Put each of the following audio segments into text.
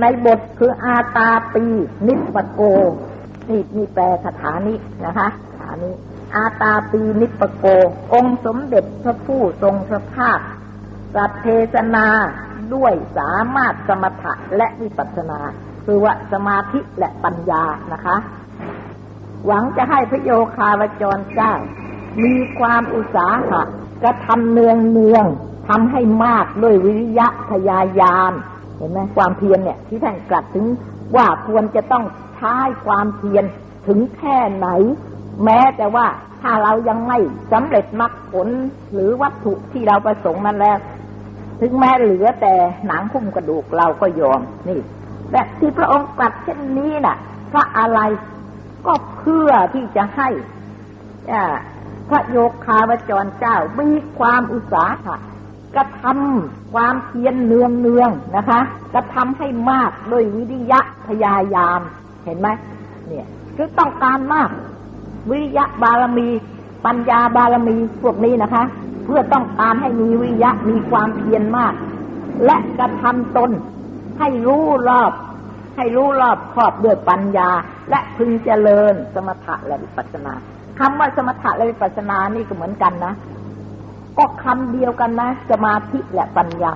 ในบทคืออาตาปีนิปปโกนี่นี่แปลคาถานีนะคะคาถานีอาตาปีนิปปโก องค์สมเด็จพระผู้ทรงพระภาคสัตเทศนาด้วยสามารถสมถะและวิปัสสนา คือว่าสมาธิและปัญญานะคะ หวังจะให้พระโยคาวจรเจ้า มีความอุตสาหะกระทำเนืองเนืองทำให้มากด้วยวิริยะทยายาม เห็นไหมความเพียรเนี่ย ที่ท่านกลัดถึงว่าควรจะต้องใช้ความเพียรถึงแค่ไหน แม้แต่ว่าถ้าเรายังไม่สำเร็จมรรคผลหรือวัตถุที่เราประสงค์นั้นแล้ว ถึงแม้เหลือแต่หนังคุ้มกระดูกเราก็ยอมนี่และที่พระองค์ตรัสเช่นนี้น่ะเพราะอะไรก็เพื่อที่จะให้พระโยคาวจรเจ้ามีความอุตสาหะ กระทำความเพียรเนืองเนืองๆนะคะ กระทำให้มากด้วยวิริยะพยายาม เห็นไหมเนี่ยคือต้องการมาก วิริยะบารมี ปัญญาบารมีพวกนี้นะคะ เพื่อต้องการให้มีวิริยะมีความเพียรมาก และกระทำตนให้รู้รอบ ให้รู้รอบครอบด้วยปัญญา และพึงเจริญสมถะและวิปัสสนาคำว่าสมถะและวิปัสสนานี่ก็เหมือนกันนะ ก็คำเดียวกันนะ สมาธิและปัญญา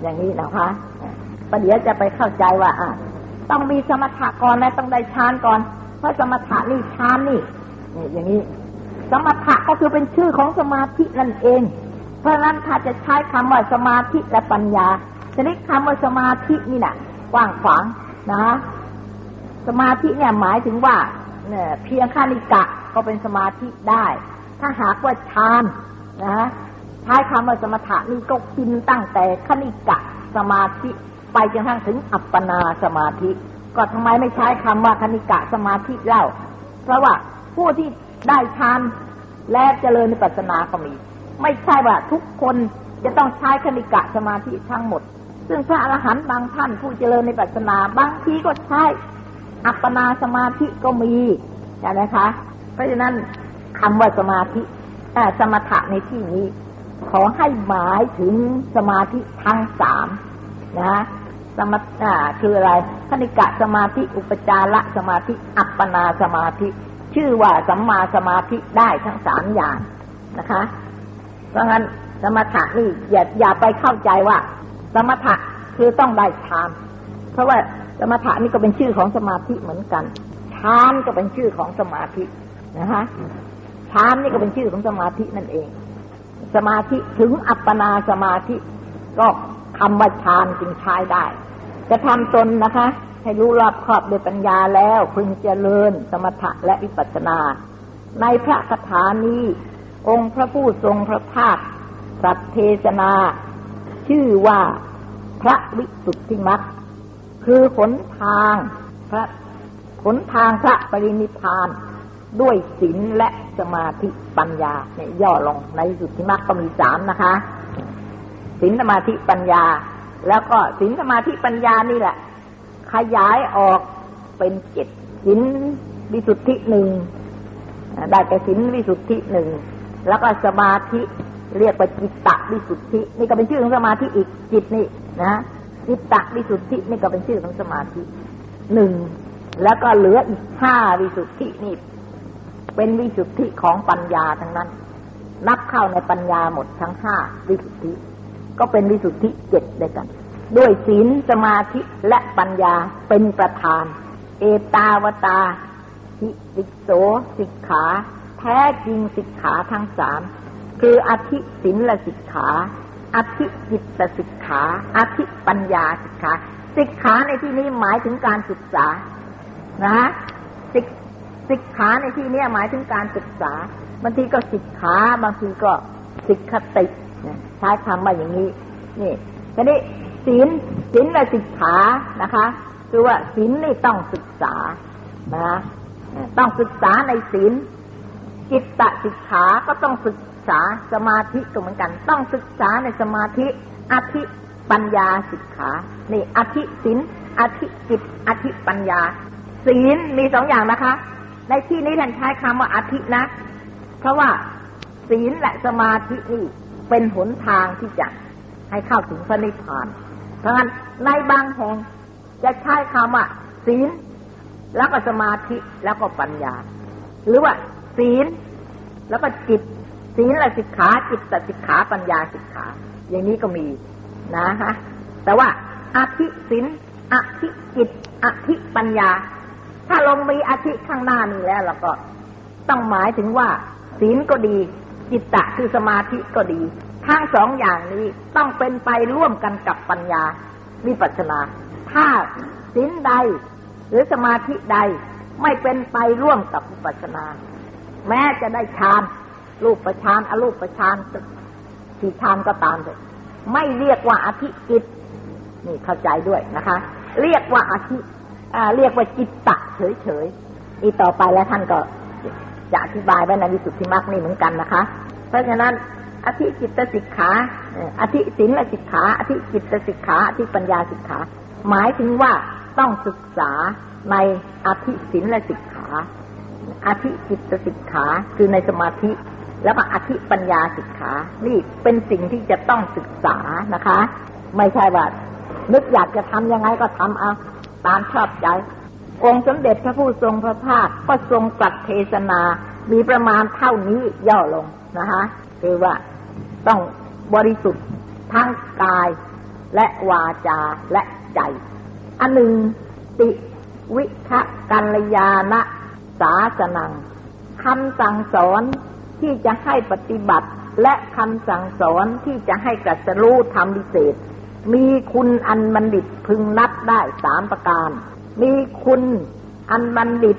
อย่างนี้นะคะประเดี๋ยวจะไปเข้าใจว่าอะต้องมีสมถะก่อนนะต้องได้ฌานก่อน เพราะสมถะนี่ฌานนี่นี่อย่างนี้ สมถะก็คือเป็นชื่อของสมาธินั่นเอง เพราะนั้นถ้าจะใช้คำว่าสมาธิและปัญญาชนิดคำว่าสมาธินี่นะกว้างขวางนะ สมาธิเนี่ยหมายถึงว่าเนี่ยเพียงคณิกะก็เป็นสมาธิได้ ถ้าหากว่าฌาน นะใช้คำว่าสมถะนี่ก็กินตั้งแต่คณิกะสมาธิ ไปจนกระทั่งถึงอัปปนาสมาธิ ก็ทำไมไม่ใช้คำว่าคณิกะสมาธิเล่า เพราะว่าผู้ที่ได้ฌานและเจริญในปัสนาก็มี ไม่ใช่ว่าทุกคนจะต้องใช้คณิกะสมาธิทั้งหมด ซึ่งพระอรหันต์บางท่านผู้เจริญในปัสนาบางทีก็ใช้อัปปนาสมาธิก็มีใช่ไหมคะ เพราะฉะนั้นคำว่าสมาธิ สมถะในที่นี้ ขอให้หมายถึงสมาธิทั้งสามนะสมถะคืออะไรคณิกะสมาธิอุปจารสมาธิ อัปปนาสมาธิ ชื่อว่าสัมมาสมาธิได้ทั้งสามอย่างนะคะ เพราะงั้นสมถะนี่อย่าอย่าไปเข้าใจว่า สมถะคือต้องได้ฌานเพราะว่าสมถะนี่ก็เป็นชื่อของสมาธิเหมือนกันฌานก็เป็นชื่อของสมาธินะคะ ฌานนี่ก็เป็นชื่อของสมาธินั่นเอง สมาธิถึงอัปปนาสมาธิ ก็คำว่าฌานจึงใช้ได้ จะทำตนนะคะ ให้รู้รอบครอบด้วยปัญญาแล้วพึงเจริญสมถะและวิปัสสนา ในพระคาถานี้ องค์พระผู้ทรงพระภาคสัตเทศนา ชื่อว่าพระวิสุทธิมรรคคือขนทางพระขนทางพระปรินิพาน ด้วยศีลและ สมาธิปัญญาเนี่ยย่อลงในสุทธิมรรคก็มีสามนะคะศีลสมาธิปัญญา แล้วก็ศีลสมาธิปัญญานี่แหละ ขยายออกเป็นเจ็ดศีลวิสุทธิหนึ่งได้แก่ศีลวิสุทธิหนึ่งแล้วก็สมาธิเรียกว่าจิตตะวิสุทธิ นี่ก็เป็นชื่อของสมาธิอีกจิตนี่นะจิตตะวิสุทธินี่ก็เป็นชื่อของสมาธิหนึ่งแล้วก็เหลืออีกห้าวิสุทธินี่ เป็นวิสุทธิของปัญญาทั้งนั้น นับเข้าในปัญญาหมดทั้งห้าวิสุทธิ ก็เป็นวิสุทธิเจ็ดด้วยกัน ด้วยศีลสมาธิและปัญญาเป็นประธาน เอตาวตาหิสิกโสสิกขา แท้จริงสิกขาทั้งสามคืออธิศีลและสิกขาอธิจิตสิกขาอธิปัญญาสิกขา สิกขาในที่นี้หมายถึงการศึกษา นะสิก สิกขาในที่นี้หมายถึงการศึกษาบางทีก็สิกขาบางทีก็สิกขติใช้คำว่าอย่างนี้ นี่ทีนี้ศีลศีลและสิกขานะคะ คือว่าศีลนี่ต้องศึกษานะต้องศึกษาในศีลจิตตสิกขาก็ต้องศึกษาสมาธิก็เหมือนกัน ต้องศึกษาในสมาธิอธิปัญญาสิกขา นี่อธิศีลอธิจิตอธิปัญญาศีลมีสองอย่างนะคะ ในที่นี้ท่านใช้คำว่าอธินะ เพราะว่าศีลและสมาธินี่เป็นหนทางที่จะให้เข้าถึงพระนิพพาน เพราะฉะนั้นในบางแห่งจะใช้คำว่าศีลแล้วก็สมาธิแล้วก็ปัญญา หรือว่าศีลแล้วก็จิต ศีลและสิกขาจิตแต่สิกขาปัญญาสิกขา อย่างนี้ก็มีนะฮะแต่ว่าอธิศีลอธิจิตอธิปัญญา ถ้าลงมีอธิข้างหน้านี้แล้วเราก็ต้องหมายถึงว่า ศีลก็ดีจิตตะคือสมาธิก็ดี ทั้งสองอย่างนี้ต้องเป็นไปร่วมกันกับปัญญาวิปัสสนา ถ้าศีลใด หรือสมาธิใดไม่เป็นไปร่วมกับวิปัสสนา แม้จะได้ฌานรูปฌานอรูปฌานสี่ฌานก็ตามเลยไม่เรียกว่าอธิจิตนี่เข้าใจด้วยนะคะ เรียกว่าอธิ เรียกว่าจิตตะเฉยๆนี่ต่อไปแล้วท่านก็จะอธิบายไว้ในวิสุทธิมรรคนี่เหมือนกันนะคะ เพราะฉะนั้นอธิจิตสิกขาอธิศีลสิกขา อธิจิตสิกขาอธิปัญญาสิกขา หมายถึงว่าต้องศึกษาในอธิศีลสิกขา อธิจิตสิกขาคือในสมาธิ แล้วก็อธิปัญญาสิกขา นี่เป็นสิ่งที่จะต้องศึกษานะคะ ไม่ใช่ว่านึกอยากจะทำยังไงก็ทำเอา ตามชอบใจ องค์สมเด็จพระผู้ทรงพระภาคก็ทรงตรัสเทศนา มีประมาณเท่านี้ย่อลงนะคะคือว่าต้องบริสุทธิ์ทั้งกายและวาจาและใจ อันหนึ่งติวิคะกัลยาณสาสนังคำสั่งสอนที่จะให้ปฏิบัติและคำสั่งสอนที่จะให้กัสรู้ทำวิเศษ มีคุณอันบัณฑิตพึงนับได้สามประการ มีคุณอันบัณฑิต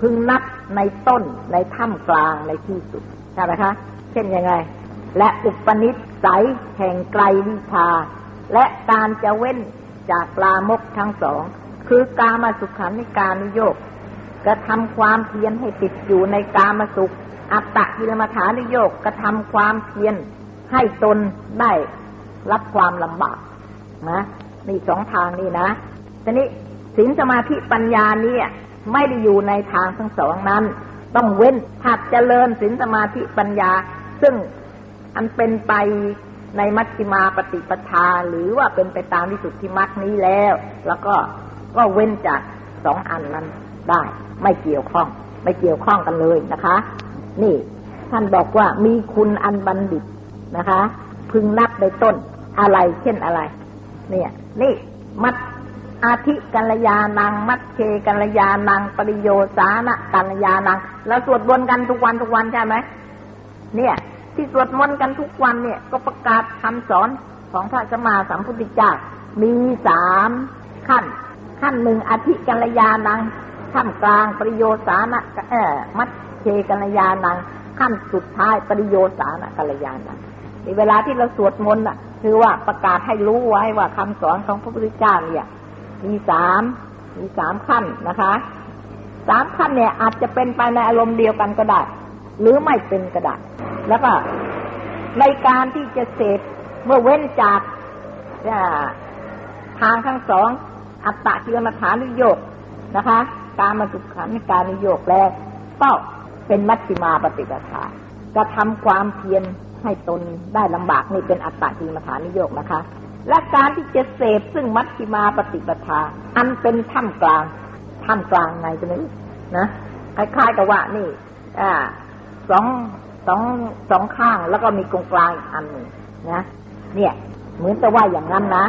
พึงนับในต้นในถ้ำกลางในที่สุดใช่ไหมคะ เช่นยังไง และอุปนิสัยแห่งไกลวิชา และการจะเว้นจากปลามกทั้งสอง คือกามาสุขันิการนิโยกกระทำความเพียรให้ติดอยู่ในกามาสุข อัตตะกิลมัฐานิโยกกระทำความเพียรให้ตนได้รับความลำบาก นะนี่สองทางนี่นะทีนี้ศีลสมาธิปัญญานี่ไม่ได้อยู่ในทางทั้งสองนั้น ต้องเว้นถ้าเจริญศีลสมาธิปัญญา ซึ่งอันเป็นไปในมัชฌิมาปฏิปทา หรือว่าเป็นไปตามที่สุดที่มรรคนี้แล้ว แล้วก็ก็เว้นจากสองอันนั้นได้ ไม่เกี่ยวข้อง ไม่เกี่ยวข้องกันเลยนะคะ นี่ ท่านบอกว่ามีคุณอันบัณฑิตนะคะ พึงนับในต้นอะไรเช่นอะไร เนี่ย นี่ มัดอาทิกัลยานัง มัดเคกัลยานัง ปริโยสานะกัลยานังเราสวดบนกันทุกวันทุกวันใช่ไหมเนี่ย ที่สวดมนต์กันทุกวันเนี่ย ก็ประกาศคำสอนของพระสมมาสัมพุทธเจ้ามีสามขั้น ขั้นหนึ่งอธิกัลยานังขั้นกลางปริโยสานะเออมัดเคกัลยานังขั้นสุดท้ายปริโยสานะกัลยานังในเวลาที่เราสวดมนต์อะ คือว่าประกาศให้รู้ไว้ว่าคำสอนของพระพุทธเจ้าเนี่ย มีสามมีสามขั้นนะคะสามขั้นเนี่ย อาจจะเป็นไปในอารมณ์เดียวกันก็ได้หรือไม่เป็นก็ได้แล้วก็ในการที่จะเสพเมื่อเว้นจากทางทั้งสองอัตตะกิลมัฐานุโยกนะคะ การมาสุขันการนิโยกแล้วก็เป็นมัชฌิมาปฏิปทาจะทำความเพียร ให้ตนได้ลำบากนี่เป็นอัตตะกิลมัฐานุโยกนะคะ และการที่จะเสพซึ่งมัชฌิมาปฏิปทา อันเป็นท่ามกลางท่ามกลางไงจะนี้นะคล้ายๆกับว่านี่อ่าสองสองสองข้างแล้วก็มีกรงกลางอันหนึ่งนะเนี่ย เหมือนแต่ว่าอย่างนั้นนะ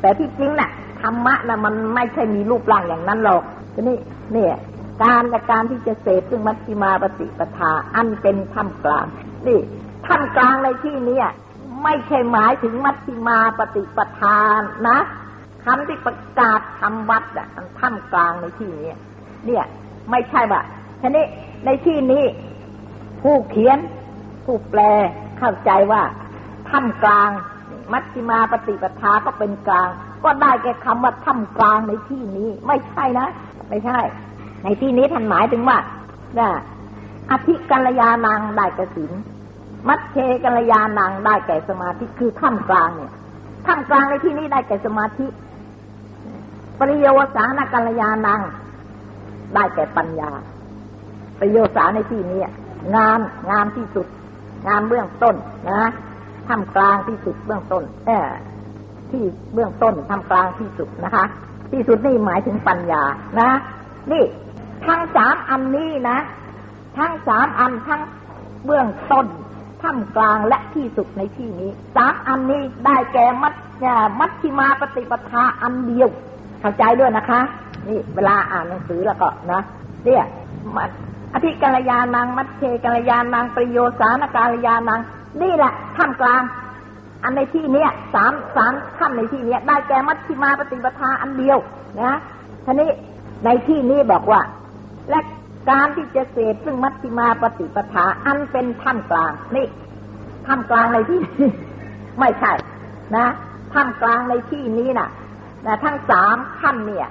แต่ที่จริงนะ่ะธรรมะนะมันไม่ใช่มีรูปร่างอย่างนั้นหรอกทีนี้เนี่ย การและการที่จะเสพซึ่งมัชฌิมาปฏิปทาอันเป็นท่ามกลางนี่ ท่ามกลางในที่นี้ไม่ใช่หมายถึงมัชฌิมาปฏิปทานนะคำที่ประกาศทำวัดอะท่ามกลางในที่นี้เนี่ย ไม่ใช่ว่าทีนี้ในที่นี้ผู้เขียน ผู้แปลเข้าใจว่าท่ามกลาง มัชฌิมาปฏิปทาก็เป็นกลาง ก็ได้แก่คำว่าท่ามกลางในที่นี้ ไม่ใช่นะไม่ใช่ ในที่นี้ท่านหมายถึงว่าน่ะอธิกัลยาณังได้กระสิน มัชเชกัลยาณังได้แก่สมาธิคือท่ามกลางเนี่ยท่ามกลางในที่นี้ได้แก่สมาธิ ปริโยสานกัลยาณัง ได้แก่ปัญญา ปริโยสาในที่นี้งามงามที่สุด งามเบื้องต้นนะทำกลางที่สุดเบื้องต้นเออที่เบื้องต้นทำกลางที่สุดนะคะ ที่สุดนี่หมายถึงปัญญานะ นี่ทั้งสามอันนี้นะ ทั้งสามอันทั้งเบื้องต้น ท่ามกลางและที่สุดในที่นี้สามอันนี้ได้แก่มัดมัชชิมาปฏิปทาอันเดียวเข้าใจด้วยนะคะ นี่เวลาอ่านหนังสือแล้วก็นะเนี่ยมัอธิกัลยานัง มัชเชกัลยานัง ประโยสานกาลยานัง นี่แหละท่ามกลาง อันในที่เนี้ยสามสามขั้นในที่เนี้ย ได้แก่มัชชิมาปฏิปทาอันเดียวนะทีนี้ในที่นี้บอกว่าและ การที่จะเสพซึ่งมัชฌิมาปฏิปทาอันเป็นท่ามกลางนี่ท่ามกลางในที่ไม่ใช่ นะท่ามกลางในที่นี้น่ะนะทั้งสามขั้นเนี่ย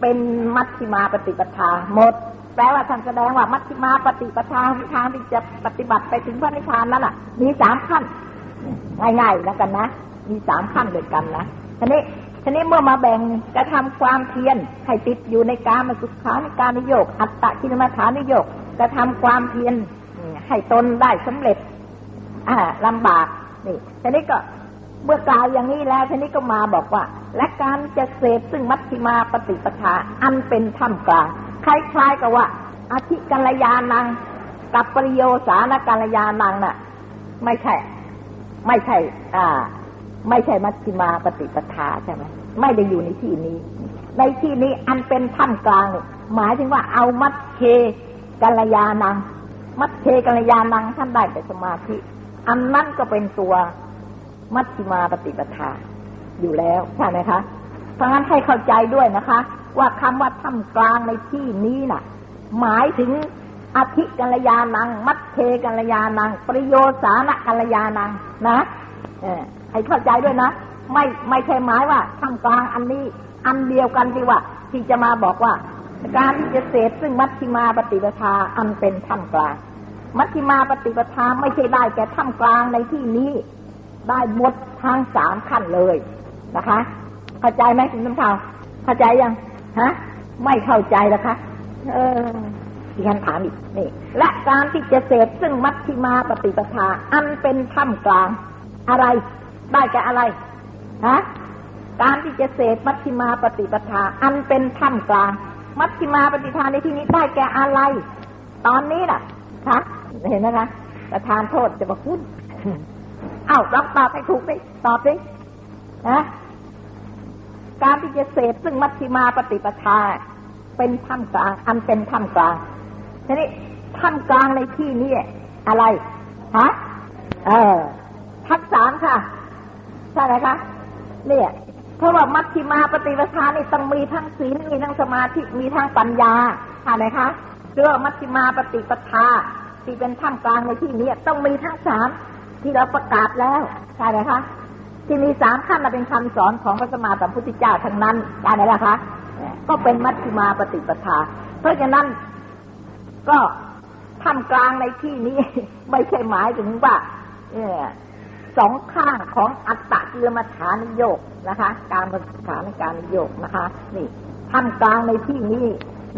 เป็นมัชฌิมาปฏิปทาหมด แปลว่าท่านแสดงว่ามัชฌิมาปฏิปทาทางที่จะปฏิบัติไปถึงพระนิพพานนั้นน่ะ มีสามขั้น ง่ายๆแล้วกันนะ มีสามขั้นด้วยกันนะทีนี้ ทีนี้เมื่อมาแบ่งกระทำความเพียรให้ติดอยู่ในการมสุขาในการนิโยก อัตตะกินมาฐานนิโยกกระทำความเพียรให้ตนได้สำเร็จ อ่าลำบากนี่ทีนี้ก็เมื่อกล่าวอย่างนี้แล้วทีนี้ก็มาบอกว่า และการจะเสพซึ่งมัชฌิมาปฏิปทาอันเป็นท่ามกลางคล้ายๆกับว่าอธิกัลยานังกับปริโยสานกัลยานังน่ะ ไม่ใช่ ไม่ใช่ อ่า ไม่ใช่มัชฌิมาปฏิปทาใช่ไหมไม่ได้อยู่ในที่นี้ ในที่นี้อันเป็นท่ามกลางหมายถึงว่าเอามัชเคกัลยานัง มัชเคกัลยานังท่านได้แต่สมาธิ อันนั้นก็เป็นตัวมัชฌิมาปฏิปทาอยู่แล้วใช่ไหมคะเพราะงั้นให้เข้าใจด้วยนะคะ ว่าคำว่าท่ามกลางในที่นี้น่ะ หมายถึงอธิกัลยานัง มัชเทกัลยานัง ประโยสานกัลยานังนะ เออ ให้เข้าใจด้วยนะ ไม่ไม่ใช่หมายว่าท่ามกลางอันนี้ อันเดียวกันที่ว่า ที่จะมาบอกว่า การที่จะเสพซึ่งมัชฌิมาปฏิปทาอันเป็นท่ามกลาง มัชฌิมาปฏิปทาไม่ใช่ได้แก่ท่ามกลางในที่นี้ ได้หมดทั้งสามขั้นเลยนะคะ เข้าใจไหมคุณน้ำเทาเข้าใจยังฮะไม่เข้าใจแล้วคะ เออที่ฉันถามอีกนี่ และการที่จะเสพซึ่งมัชฌิมาปฏิปทาอันเป็นท่ามกลาง อะไร ได้แก่อะไรฮะการที่จะเสพมัชฌิมาปฏิปทา อันเป็นท่ามกลาง มัชฌิมาปฏิปทาในที่นี้ได้แก่อะไร ตอนนี้น่ะคะเห็นไหมคะประธานโทษจะมาพูดเอ้าลองตอบให้ถูกดิตอบดินะการที่จะเสพซึ่งมัชฌิมาปฏิปทา เป็นท่ามกลาง อันเป็นท่ามกลางทีนี้ท่ามกลางในที่นี้อะไรฮะเออทักษามค่ะ ใช่ไหมคะ เนี่ยเพราะว่ามัชฌิมาปฏิปทานี่ต้องมีทั้งศีลมีทั้งสมาธิมีทั้งปัญญาใช่ไหมคะเรื่องมัชฌิมาปฏิปทาที่เป็นท่ามกลางในที่นี้ต้องมีทั้งสามที่เราประกาศแล้วใช่ไหมคะที่มีสามขั้นมาเป็นคำสอนของพระสมมาสัมพุทธเจ้าทั้งนั้นใช่ไหมล่ะคะก็เป็นมัชฌิมาปฏิปทา เพราะฉะนั้นก็ท่ามกลางในที่นี้ ไม่ใช่หมายถึงว่า สองข้างของอัตตะกิลมัฐานิโยกนะคะ การมาฐานการนิโยกนะคะ นี่ท่ามกลางในที่นี้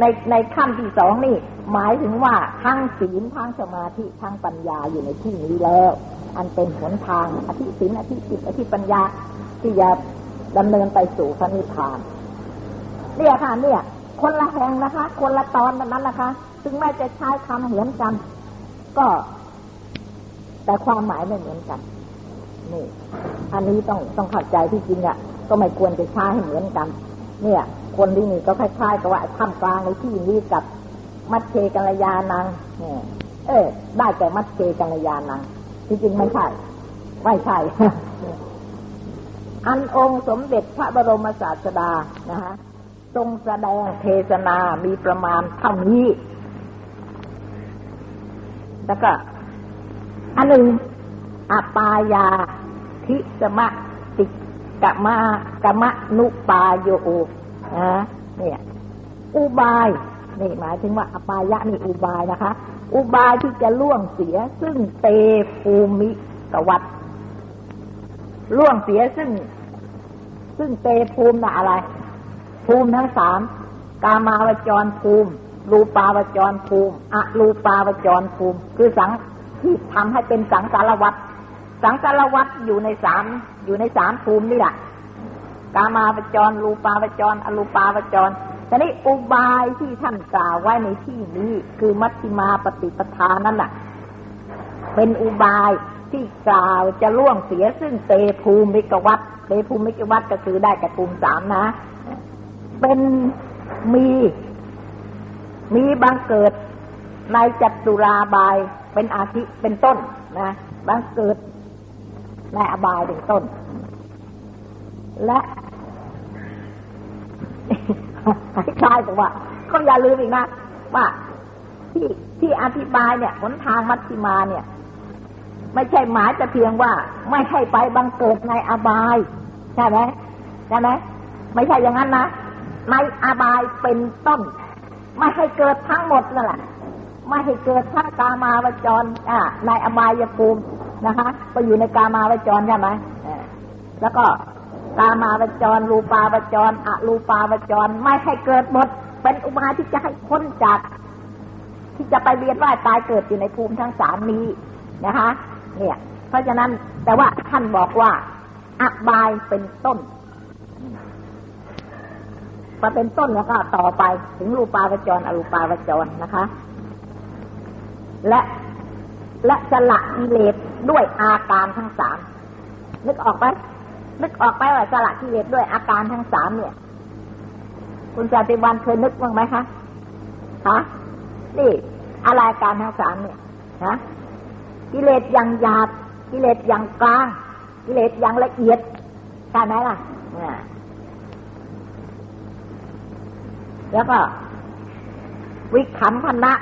ในในขั้นที่สองนี่ หมายถึงว่าทั้งศีลทั้งสมาธิทั้งปัญญาอยู่ในที่นี้แล้ว อันเป็นหนทางอธิศีลอธิจิตอธิปัญญาที่จะดำเนินไปสู่พระนิพพานเนี่ยค่ะเนี่ย คนละแห่งนะคะ คนละตอนนั้นนะคะถึงแม้จะใช้คำเหมือนกัน ก็ แต่ความหมายไม่เหมือนกัน นี่อันนี้ต้องต้องเข้าใจที่จริงอะ ก็ไม่ควรจะใช้ให้เหมือนกัน เนี่ย คนที่นี่ก็คล้ายๆกับว่าท่ามกลางในที่นี้กับมัดเชกัลยานังเนี่ยเออ ได้แต่มัดเชกัลยานังที่จริงไม่ใช่ไม่ใช่อันองค์สมเด็จพระบรมศาสดานะฮะทรงแสดงเทศนามีประมาณเท่านี้ แล้วก็ อันหนึ่ง อปายาทิสมะติกะมากะมะนุปาโยนะเนี่ยอุบายนี่หมายถึงว่าอปายะนี่อุบายนะคะ อุบายที่จะล่วงเสียซึ่งเตภูมิกวัตล่วงเสียซึ่ง ซึ่งเตภูมิน่ะอะไร ภูมิทั้งสามกามาวจรภูมิ รูปาวจรภูมิอะรูปาวจรภูมิ คือสังที่ทำให้เป็นสังสารวัตร สังสารวัตอยู่ในสามอยู่ในสามภูมินี่แหละกามาวจรรูปาวจร อรูปาวจรทีนี้อุบายที่ท่านกล่าวไว้ในที่นี้ คือมัชฌิมาปฏิปทานั่นแหละเป็นอุบายที่กล่าวจะล่วงเสียซึ่งเตภูมิกวัตเตภูมิกวัตก็คือได้กับภูมิสามนะ เป็นมี มีบังเกิดในจัตุราบายเป็นอาทิเป็นต้นนะบังเกิด ในอบายเป็นต้น และคล้ายๆกับว่าก็อย่าลืมอีกนะว่าที่ที่อธิบายเนี่ยหนทางมัชฌิมาเนี่ย ไม่ใช่หมายจะเพียงว่า ไม่ให้ไปบังเกิดในอบายใช่ไหมใช่ไหมไม่ใช่อย่างนั้นนะในอบายเป็นต้น ไม่ให้เกิดทั้งหมดนั่นแหละไม่ให้เกิดทั้งกามาวจรอ่าในอบายภูมิ นะคะก็อยู่ในกามาวจรใช่ไหมแล้วก็กามาวจรรูปาวจรอรูปาวจรไม่ให้เกิดหมด เป็นอุบายที่จะให้พ้นจากที่จะไปเวียนว่ายตายเกิดอยู่ในภูมิทั้งสามนี้นะคะ เนี่ย เพราะฉะนั้นแต่ว่าท่านบอกว่าอบายเป็นต้นพอเป็นต้นแล้วก็ต่อไปถึงรูปาวจรอรูปาวจรนะคะ และ และสละกิเลสด้วยอาการทั้งสามนึกออกไหมนึกออกไหมว่าสละกิเลสด้วยอาการทั้งสามเนี่ย คุณจติวันเคยนึกบ้างไหมคะฮะนี่อะไรอาการทั้งสามเนี่ยฮะกิเลสอย่างหยาบกิเลสอย่างกลาง กิเลสอย่างละเอียดใช่ไหมล่ะแล้วก็วิคัมพนะ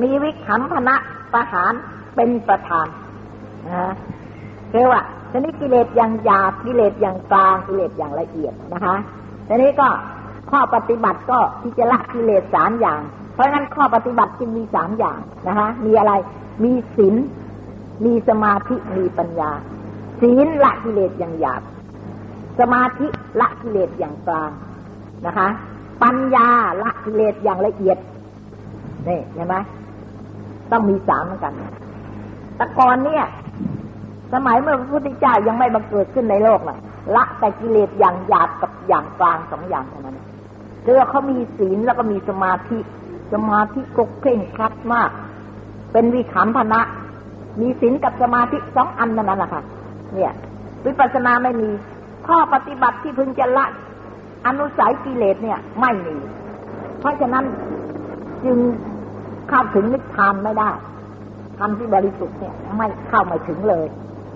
มีวิคัมพนะประหารเป็นประธานนะเรียกว่าทีนี้กิเลสอย่างหยาบกิเลสอย่างกลางกิเลสอย่างละเอียดนะคะทีนี้ก็ข้อปฏิบัติก็ที่จะละกิเลสสามอย่าง เพราะงั้นข้อปฏิบัติจึงมีสามอย่างนะคะมีอะไรมีศีลมีสมาธิมีปัญญา ศีลละกิเลสอย่างหยาบ สมาธิละกิเลสอย่างกลางนะคะ ปัญญาละกิเลสอย่างละเอียดนี่เห็นไหม ต้องมีสามเหมือนกันแต่ก่อนเนี่ย สมัยเมื่อพระพุทธเจ้ายังไม่บังเกิดขึ้นในโลกน่ะ ละแต่กิเลสอย่างหยาบกับอย่างกลางสองอย่างเท่านั้นเรือเขามีศีลแล้วก็มีสมาธิ สมาธิกกเพ่งคัดมาก เป็นวิขำพนะ มีศีลกับสมาธิสองอันนั่นแหละค่ะ เนี่ย วิปัสสนาไม่มี ข้อปฏิบัติที่พึงจะละอนุสัยกิเลสเนี่ย ไม่มี เพราะฉะนั้นจึง เข้าถึงนิพพานไม่ได้ทำที่บริสุทธิ์เนี่ยไม่เข้าไม่ถึงเลย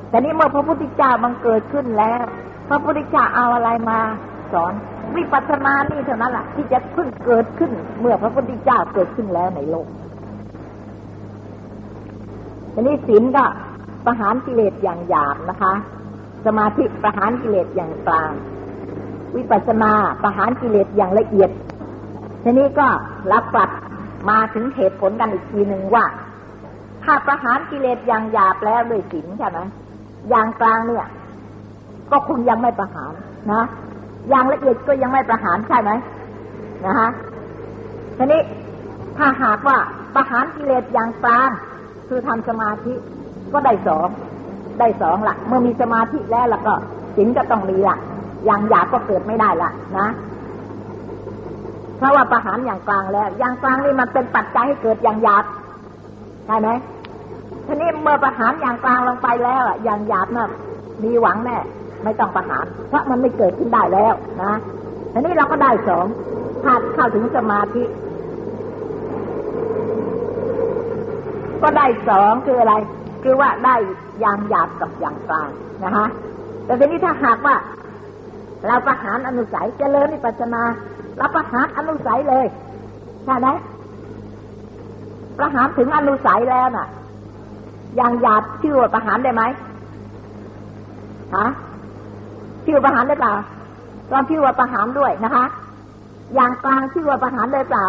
แต่นี้เมื่อพระพุทธเจ้าบังเกิดขึ้นแล้ว พระพุทธเจ้าเอาอะไรมาสอนวิปัสสนานี่เท่านั้นแหละที่จะเพิ่งเกิดขึ้น เมื่อพระพุทธเจ้าเกิดขึ้นแล้วในโลกทีนี้ศีลก็ประหารกิเลสอย่างหยาบนะคะ สมาธิประหารกิเลสอย่างกลาง วิปัสสนาประหารกิเลสอย่างละเอียดทีนี้ก็รับกลับ มาถึงเหตุผลกันอีกทีหนึ่งว่า ถ้าประหารกิเลสอย่างหยาบแล้วด้วยศีลใช่ไหมอย่างกลางเนี่ย ก็คงยังไม่ประหารนะอย่างละเอียดก็ยังไม่ประหารใช่ไหมนะคะทีนี้ถ้าหากว่าประหารกิเลสอย่างกลางคือทำสมาธิก็ได้สองได้สองละเมื่อมีสมาธิแล้วล้วก็ศีลก็ต้องมีละอย่างหยาบก็เกิดไม่ได้ละนะ เพราะว่าประหารอย่างกลางแล้ว อย่างกลางนี่มันเป็นปัจจัยให้เกิดอย่างหยาบใช่ไหมทีนี้เมื่อประหารอย่างกลางลงไปแล้วอะอย่างหยาบน่ะมีหวังแน่ไม่ต้องประหาร เพราะมันไม่เกิดขึ้นได้แล้วนะทีนี้เราก็ได้สองถ้าเข้าถึงสมาธิ ก็ได้สองคืออะไร คือว่าได้อย่างหยาบกับอย่างกลางนะคะแต่ทีนี้ถ้าหากว่า เราประหารอนุสัยเจริญวิปัสสนา เราประหารอนุสัยเลยใช่ไหมประหารถึงอนุสัยแล้วน่ะอย่างหยาบชื่อว่าประหารได้ไหมฮะชื่อประหารได้เปล่าตอนชื่อว่าประหารด้วยนะคะ อย่างกลางชื่อว่าประหารได้เปล่า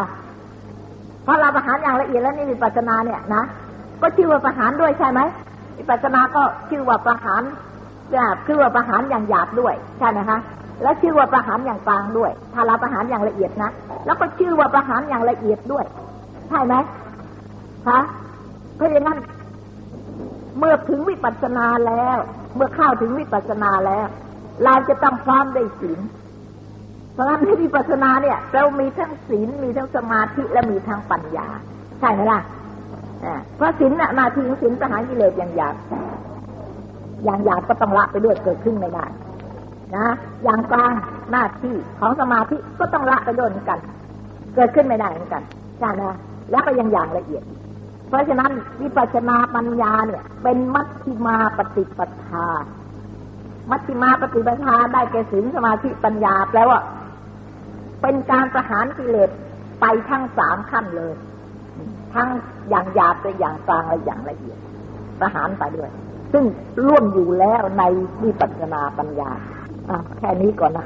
เพราะเราประหารอย่างละเอียดแล้วนี่วิปัสสนาเนี่ยนะก็ชื่อว่าประหารด้วยใช่ไหมวิปัสสนาก็ชื่อว่าประหารแบบชื่อว่าประหารอย่างหยาบด้วยใช่ไหมคะ แล้วชื่อว่าประหารอย่างกลางด้วย ถ้าเราประหารอย่างละเอียดนะแล้วก็ชื่อว่าประหารอย่างละเอียดด้วย ใช่ไหมคะเพราะฉะนั้นเมื่อถึงวิปัสสนาแล้ว เมื่อเข้าถึงวิปัสสนาแล้ว เราจะต้องพร้อมได้ศีลเพราะฉะนั้นในวิปัสสนาเนี่ย เรามีทั้งศีลมีทั้งสมาธิและมีทั้งปัญญา ใช่ไหมล่ะเพราะศีลน่ะหนาทีของศีลประหารกิเลสอย่างหยาบอย่างหยาบก็ต้องละไปด้วยเกิดขึ้นไม่ได้ นะอย่างกลางหน้าที่ของสมาธิก็ต้องละไปด้วยเหมือนกัน เกิดขึ้นไม่ได้เหมือนกันใช่ไหมแล้วก็ยังอย่างละเอียด เพราะฉะนั้นวิปัสสนาปัญญาเนี่ย เป็นมัชฌิมาปฏิปทา มัชฌิมาปฏิปทาได้แก่ศีลสมาธิปัญญาแปลว่า เป็นการประหารกิเลสไปทั้งสามขั้นเลย ทั้งอย่างหยาบและอย่างกลางและอย่างละเอียดประหารไปด้วย ซึ่งร่วมอยู่แล้วในวิปัสสนาปัญญา แค่นี้ก่อนนะคะ